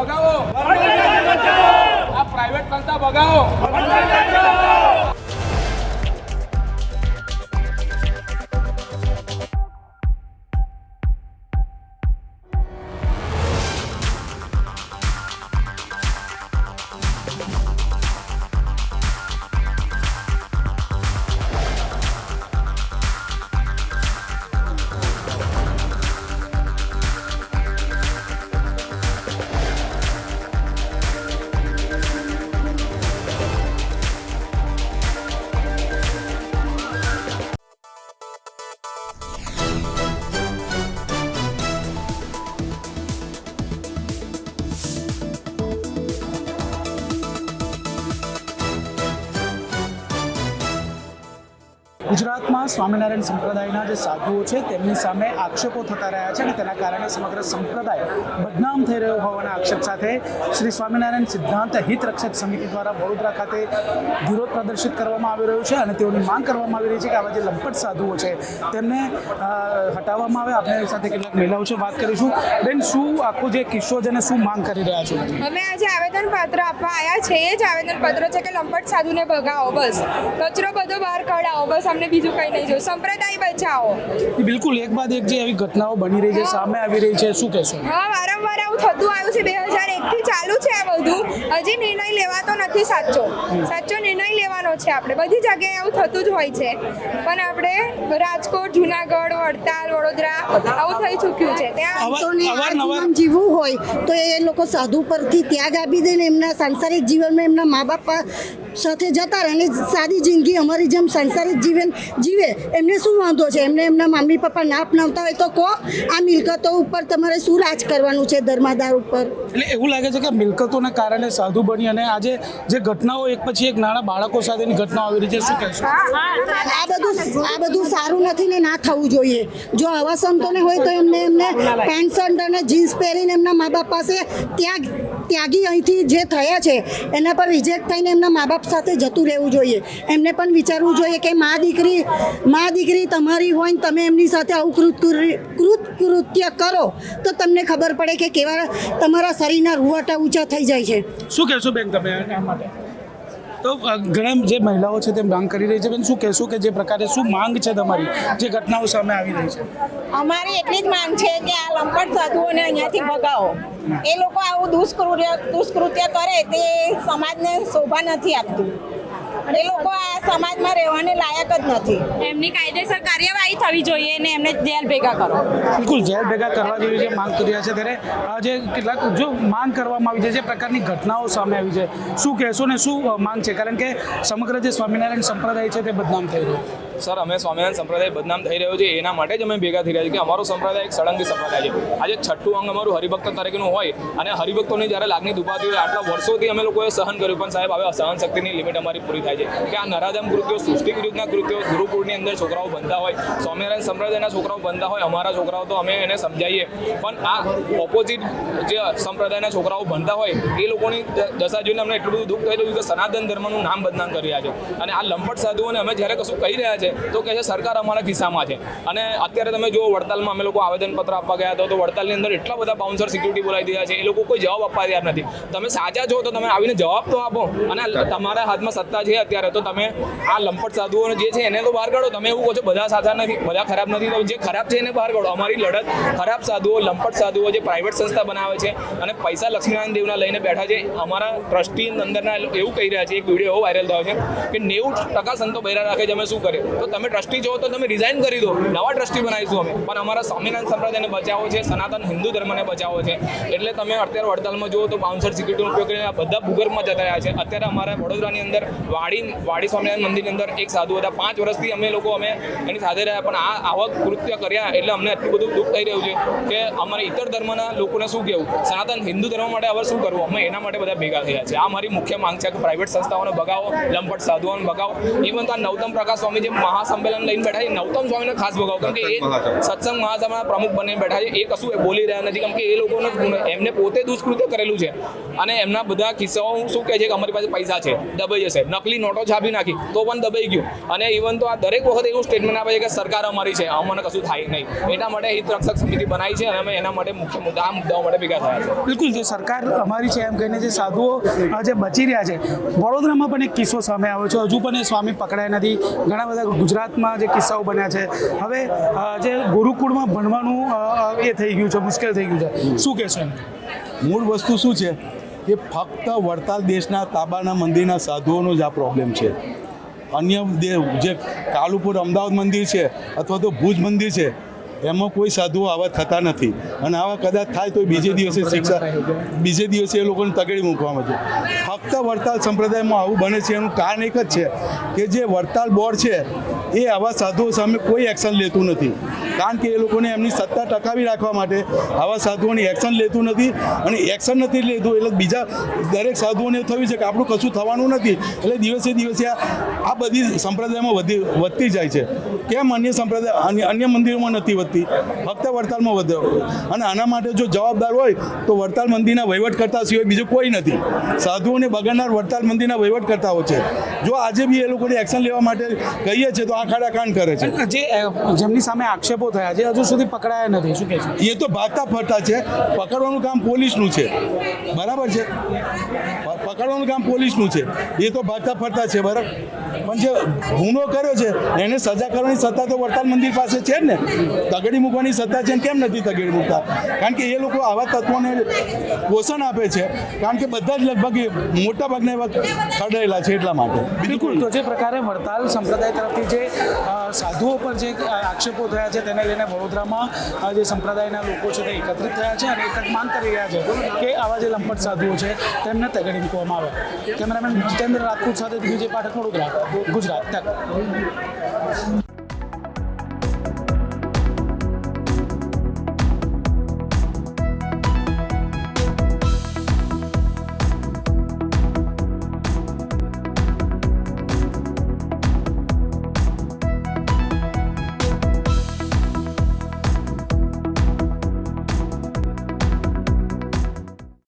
ભગાવો. આ પ્રાઇવેટ સંસ્થા ભગાવો. ગુજરાતમાં સ્વામિનારાયણ સંપ્રદાયના જે સાધુઓ છે, તેમની સામે આક્ષેપો થતા રહ્યા છે અને તેના કારણે સમગ્ર સંપ્રદાય બદનામ થઈ રહ્યો હોવાના આક્ષેપ સાથે શ્રી સ્વામિનારાયણ સિદ્ધાંત હિત રક્ષક સમિતિ દ્વારા વડોદરા ખાતે વિરોધ પ્રદર્શિત કરવામાં આવી રહ્યો છે અને તેઓની માંગ કરવામાં આવી રહી છે કે આવા જે લંપટ સાધુઓ છે, તેમને હટાવવામાં આવે. આપણે સાથે કેટલાક મહિલાઓ છે, વાત કરીશું. બેન, શું આખો જે કિસ્સો છે શું માંગ કરી રહ્યા છો? અમે આજે આવેદન પત્ર આપવા આવ્યા છે એ જ આવેદન પત્ર છે કે લંપટ સાધુને ભગાવો, બસ. કચરો બધો બહાર કઢાવો, બસ. અમને બીજું કંઈ નહીં જોયું. સંપ્રદાય બચાવો. બિલકુલ એક બાદ એક જે એવી ઘટનાઓ બની રહી છે સામે આવી રહી છે શું કહેશો? હા વારંવાર આવું થતું આવ્યું છે. બે હજાર એકથી ચાલુ છે આ બધું. હજી નિર્ણય લેવાતો નથી સાચો. સાચો નિર્ણય લેવાનો છે આપણે. બધી જગ્યાએ આવું થતું જ હોય છે. પણ આપણે રાજકોટ જુનાગઢ વડતાલ વડોદરા આવું થઈ ચૂક્યું છે. ત્યાં જીવવું હોય તો એ લોકો સાધુ પરથી ત્યાગ આપી દે ને એમના સાંસારિક જીવનમાં એમના મા બાપ સાથે જતા રહે અને સાદી જિંદગી અમારી જેમ સંસારિક જીવન જીવે. એમને શું વાંધો છે? એમને એમના મમ્મી પપ્પા ના અપનાવતા હોય તો કહો આ મિલકતો ઉપર તમારે શું રાજ કરવાનું છે ધર્માદાર ઉપર? એટલે એવું લાગે છે કે મિલકતોના કારણે સાધુ બની અને આજે જે ઘટનાઓ એક પછી એક નાના બાળકો સાથેની ઘટનાઓ આવી રહી છે શું કહેશો? આ બધું આ બધું સારું નથી ને ના થવું જોઈએ. જો આવા સંતોને હોય તો એમને એમને પેન્ટ શર્ટ અને જીન્સ પહેરીને એમના મા બાપ પાસે ત્યાગ ત્યાગી અહીંથી જે થયા છે, એના પર રિજેક્ટ થઈને એમના મા બાપ સાથે જતું રહેવું જોઈએ. એમને પણ વિચારવું જોઈએ કે મા દીકરી મા દીકરી તમારી હોય ને તમે એમની સાથે આવું કૃત કૃત કૃત્ય કરો, તો તમને ખબર પડે કે કેવા તમારા શરીરના રૂવાટા ઊંચા થઈ જાય છે. શું કહેશો બેન તમે માટે? તો ઘણા જે મહિલાઓ છે તે માંગ કરી રહી છે. બેન, શું કહેશો કે જે પ્રકારે શું માંગ છે તમારી? જે ઘટનાઓ સામે આવી રહી છે? અમારી એટલી જ માંગ છે કે આ લંપટ સાધુઓને અહીંયાથી ભગાવો. એ લોકો આવું દુષ્કૃત્ય દુષ્કૃત્ય કરે તે સમાજને શોભા નથી આપતું. એ લોકો આ સમાજમાં રહેવાને લાયક જ નથી. એમની કાયદેસર કાર્યવાહી થવી જોઈએ ને એમને જેલ ભેગા કરો. બિલકુલ જેલ ભેગા કરવા જેવી જે માંગ કરી રહ્યા છે ત્યારે આજે જે કેટલાક જો માંગ કરવામાં આવી છે જે પ્રકારની ઘટનાઓ સામે આવી છે શું કહેશો ને શું માંગ છે? કારણ કે સમગ્ર જે સ્વામિનારાયણ સંપ્રદાય છે તે બદનામ થઈ રહ્યો છે. સર, અમે સ્વામિનારાયણ સંપ્રદાય બદનામ થઈ રહ્યો છે એના માટે જ અમે ભેગા થઈ રહ્યા છીએ કે અમારો સંપ્રદાય એક સળંગી સંપ્રદાય છે. આજે છઠ્ઠું અંગ અમારું હરિભક્ત તરીકેનું હોય અને હરિભક્તોની જ્યારે લાગણી દુભાતી હોય, આટલા વર્ષોથી અમે લોકોએ સહન કર્યું, પણ સાહેબ, હવે સહન શક્તિની લિમિટ અમારી પૂરી થાય છે. કે આ નરાધમ કૃત્યો સૃષ્ટિ વિરુદ્ધના કૃત્યો, ગુરુકુળની અંદર છોકરાઓ બનતા હોય, સ્વામિનારાયણ સંપ્રદાયના છોકરાઓ બનતા હોય, અમારા છોકરાઓ તો અમે એને સમજાવીએ પણ આ ઓપોઝિટ જે સંપ્રદાયના છોકરાઓ બનતા હોય, એ લોકોની દશા જોઈને અમને એટલું બધું દુઃખ થઈ રહ્યું કે સનાતન ધર્મનું નામ બદનામ કરી રહ્યા છે. અને આ લંપટ સાધુઓને અમે જ્યારે કશું કહી રહ્યા છે. તો કહે છે, સરકાર અમારા ખિસ્સામાં છે. અને અત્યારે તમે જો વડતાલમાં અમે લોકો આવેદનપત્ર આપવા ગયા હતા. તો વડતાલની અંદર એટલા બધા બાઉન્સર સિક્યુરિટી બોલાવી દીધા છે. એ લોકો કોઈ જવાબ આપવા તૈયાર નથી. તમે સાચા છો તો તમે આવીને જવાબ તો આપો. અને તમારા હાથમાં સત્તા છે અત્યારે, તો તમે આ લંપટ સાધુઓને જે છે એને તો બહાર કાઢો. તમે એવું કહો છો, બધા સાચા નથી, બધા ખરાબ નથી. તો જે ખરાબ છે એને બહાર કાઢો. અમારી લડત ખરાબ સાધુઓ, લંપટ સાધુઓ જે પ્રાઇવેટ સંસ્થા બનાવે છે અને પૈસા લક્ષ્મીનારાયણ દેવના લઈને બેઠા છે, અમારા ટ્રસ્ટી અંદરના એવું કહી રહ્યા છે, એક વીડિયો એવો વાયરલ થયો છે કે નેવું ટકા સંતો બૈરા રાખે છે. અમે શું કરીએ? તો તમે ટ્રસ્ટી છો તો તમે રિઝાઇન કરી દો. નવા ટ્રસ્ટી બનાવીશું અમે. પણ અમારા સ્વામિનારાયણ સંપ્રદાયને બચાવો છે, સનાતન હિન્દુ ધર્મને બચાવો છે. એટલે તમે અત્યારે વડતાલમાં જુઓ તો બાઉન્સર સિક્યુરિટીનો ઉપયોગ કરીને બધા ભૂગર્ભમાં જતા રહ્યા છે. અત્યારે અમારા વડોદરાની અંદર વાડી વાડી સ્વામિનારાયણ મંદિરની અંદર એક સાધુ હતા. પાંચ વર્ષથી અમે લોકો અમે એની સાથે રહ્યા, પણ આ આવા કૃત્ય કર્યા એટલે અમને એટલું બધું દુઃખ થઈ રહ્યું છે કે અમારે ઇતર ધર્મના લોકોને શું કહેવું સનાતન હિન્દુ ધર્મ માટે હવે શું કરવું? અમે એના માટે બધા ભેગા થયા છે. આ મારી મુખ્ય માંગ છે કે પ્રાઇવેટ સંસ્થાઓને ભગાવો, લંપટ સાધુઓને ભગાવો. ઇવન તો આ નવતમ પ્રકાશ સ્વામી જે મહાસંમેલન લઈને બેઠા છે. નવતમ સ્વામીને ખાસ ભગાવો. કેમ કે એ સત્સંગ મહાસભાના પ્રમુખ બને બેઠા છે. એ કશું એ બોલી રહ્યા નથી. કેમ કે એ લોકોને જ એમને પોતે દુષ્કૃત્ય કરેલું છે. અને એમના બધા કિસ્સાઓ શું કહે છે કે અમારી પાસે પૈસા છે. દબાઈ જશે. નકલી નોટો છાપી નાખી. તો પણ દબાઈ ગયું. અને ઇવન તો આ દરેક વખતે એવું સ્ટેટમેન્ટ આપે છે કે સરકાર અમારી છે. અમને કશું થાય નહીં. એના માટે હિત રક્ષક સમિતિ બનાવી છે અને અમે એના માટે મુખ્ય મુદ્દા આ મુદ્દાઓ માટે ભેગા થયા છે. બિલકુલ. જે સરકાર અમારી છે એમ કહીને જે સાધુઓ જે બચી રહ્યા છે. વડોદરામાં પણ એક કિસ્સો સામે આવ્યો છે. હજુ પણ એ સ્વામી પકડાયા નથી. ઘણા બધા ગુજરાતમાં જે કિસ્સાઓ બન્યા છે. હવે જે ગુરુકુળમાં ભણવાનું એ થઈ ગયું છે, મુશ્કેલ થઈ ગયું છે. શું કહેશો મૂળ વસ્તુ શું છે? કે ફક્ત વડતાલ દેશના તાબાના મંદિરના સાધુઓનો જ આ પ્રોબ્લેમ છે. અન્ય જે કાલુપુર અમદાવાદ મંદિર છે, અથવા તો ભુજ મંદિર છે એમાં કોઈ સાધુઓ આવા થતા નથી. અને આવા કદાચ થાય તો બીજે દિવસે શિક્ષા બીજે દિવસે એ લોકોને તગડી મૂકવામાં છે ફક્ત વડતાલ સંપ્રદાયમાં આવું બને છે એનું કારણ એક જ છે કે જે વડતાલ બોર્ડ છે એ આવા સાધુઓ સામે કોઈ એક્શન લેતું નથી. કારણ કે એ લોકોને એમની સત્તા ટકાવી રાખવા માટે આવા સાધુઓની એક્શન લેતું નથી અને એક્શન નથી લેતું એટલે બીજા દરેક સાધુઓને થયું છે કે આપણું કશું થવાનું નથી. એટલે દિવસે દિવસે આ બધી સંપ્રદાયમાં વધી, વધતી જાય છે. કેમ અન્ય સંપ્રદાય, અન્ય મંદિરોમાં નથી વધતી? ફક્ત વડતાલમાં વધે. અને આના માટે જો જવાબદાર હોય તો વડતાલ મંદિરના વહીવટ કરતા સિવાય બીજું કોઈ નથી. સાધુઓને બગાડનાર વડતાલ મંદિરના વહીવટ કરતાઓ છે. જો આજે બી એ લોકોને એક્શન લેવા માટે કહીએ છીએ તો આંખ કાન કરે છે. જે જેમની સામે આક્ષેપો થયા છે હજુ સુધી પકડાયા નથી. શું કહેશો એ તો ભાગતા ફરતા છે. પકડવાનું કામ પોલીસનું છે. બરાબર છે? પકડવાનું કામ પોલીસનું છે. એ તો ભાગતા ફરતા છે, બરાબર? પણ જે ગુનો કર્યો છે, એને સજા કરવાની સત્તા તો વડતાલ મંદિર પાસે છે જ ને. તગડી મૂકવાની સત્તા છે કેમ નથી તગડી મૂકતા? કારણ કે એ લોકો આવા તત્વોને પોષણ આપે છે. કારણ કે બધા જ લગભગ મોટા ભાગના એવા ખરડાયેલા છે એટલા માટે. બિલકુલ. તો જે પ્રકારે વડતાલ સંપ્રદાય તરફથી જે સાધુઓ પર જે આક્ષેપો થયા છે, તેને લઈને વડોદરામાં જે સંપ્રદાયના લોકો છે તે એકત્રિત થયા છે અને એક માંગ કરી રહ્યા છે કે આવા જે લંપટ સાધુઓ છે, તેમને તગડી મૂકવામાં આવે. કેમેરામેન જીતેન્દ્ર રાજપૂત સાથે વિજય પાઠક વડોદરા ગુજરાત. તક